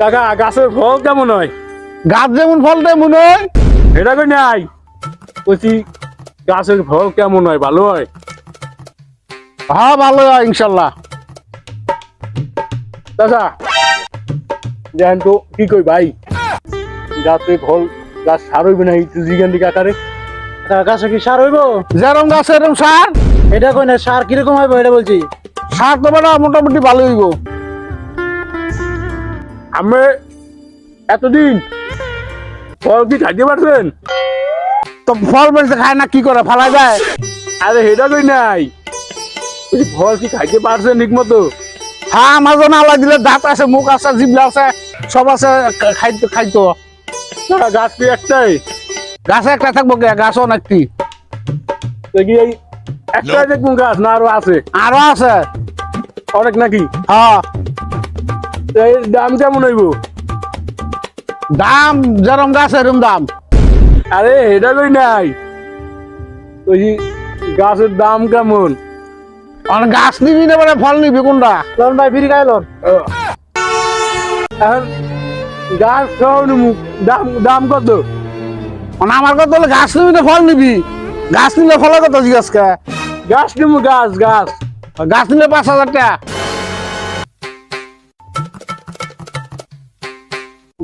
কাকা গাছের ফল কেমন হয়? গাছ যেমন ফল দেয় মনে হয়। এটা কই নাই? বলছি গাছের ফল কেমন হয় ভালো হয়? হ্যাঁ ভালো হয় ইনশাল্লাহ। চাচা দেখেন তো কি কই ভাই? গাছে ফল গাছ সার হইবে না একটু জিগান দিকে আকারে গাছে কি সার হইব? যেরম গাছ এরম সার। এটা কই না সার কীরকম হইব এটা বলছি? সার তো বেটা মোটামুটি ভালো হইব। আমি এতদিন ফল কি খাইতে পারছেন? তো ফল বেশি খায় না কি করে ফালা যায়? আরে হেটা কই নাই? ফল কি খাইতে পারছেন ঠিক মতো হ্যাঁ মাঝে না আল্লাহ দিলে দাঁত আছে মুখ আছে জিবলা আছে সব আছে খাইতো খাইতো। গাছ কি একটাই? গাছে একটা থাকব কে গাছ অনেকটি দেখি এই একটাই দেখুন গাছ না আরও আছে? আরও আছে? অনেক নাকি? হ্যাঁ। এর দাম কেমন হইব? দাম যেরম গাছ এরম দাম। আরে এটা কই নাই? ওই গাছের দাম কেমন? আর গাছ নিবি না মানে ফল নিবি কোনটা? লন ভাই ফিরি খাই লন। এখন গাছ খাওয়াও নিমু দাম দাম কত? মানে আমার কথা হলো গাছ নিবি না ফল নিবি? গাছ নিলে ফলের কথা জিজ্ঞাসা গাছ নিমু গাছ গাছ। গাছ নিলে পাঁচ হাজার টাকা।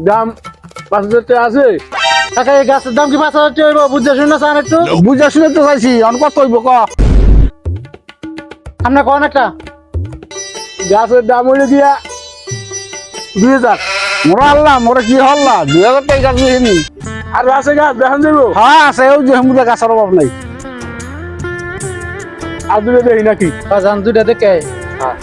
দাম পাঁচ হাজার টাকা আছে। কাকা এই গাছের দাম কি পাঁচ হাজার টাকা হইব? বুঝতে শুনে চান একটু? বুঝে শুনে তো চাইছি অন কত হইব ক? আপনার কোন একটা? গাছের দাম হইলে দিয়া দুই হাজার। মোরা আল্লাহ মোরা কি হল্লা দুই হাজার টাকা গাছ নিয়ে আর আছে গাছ দেখান যাব হ্যাঁ আছে ওই যে হেমুদা গাছের অভাব নাই। আর দুটো দেখি নাকি? দুইটা দেখে। হ্যাঁ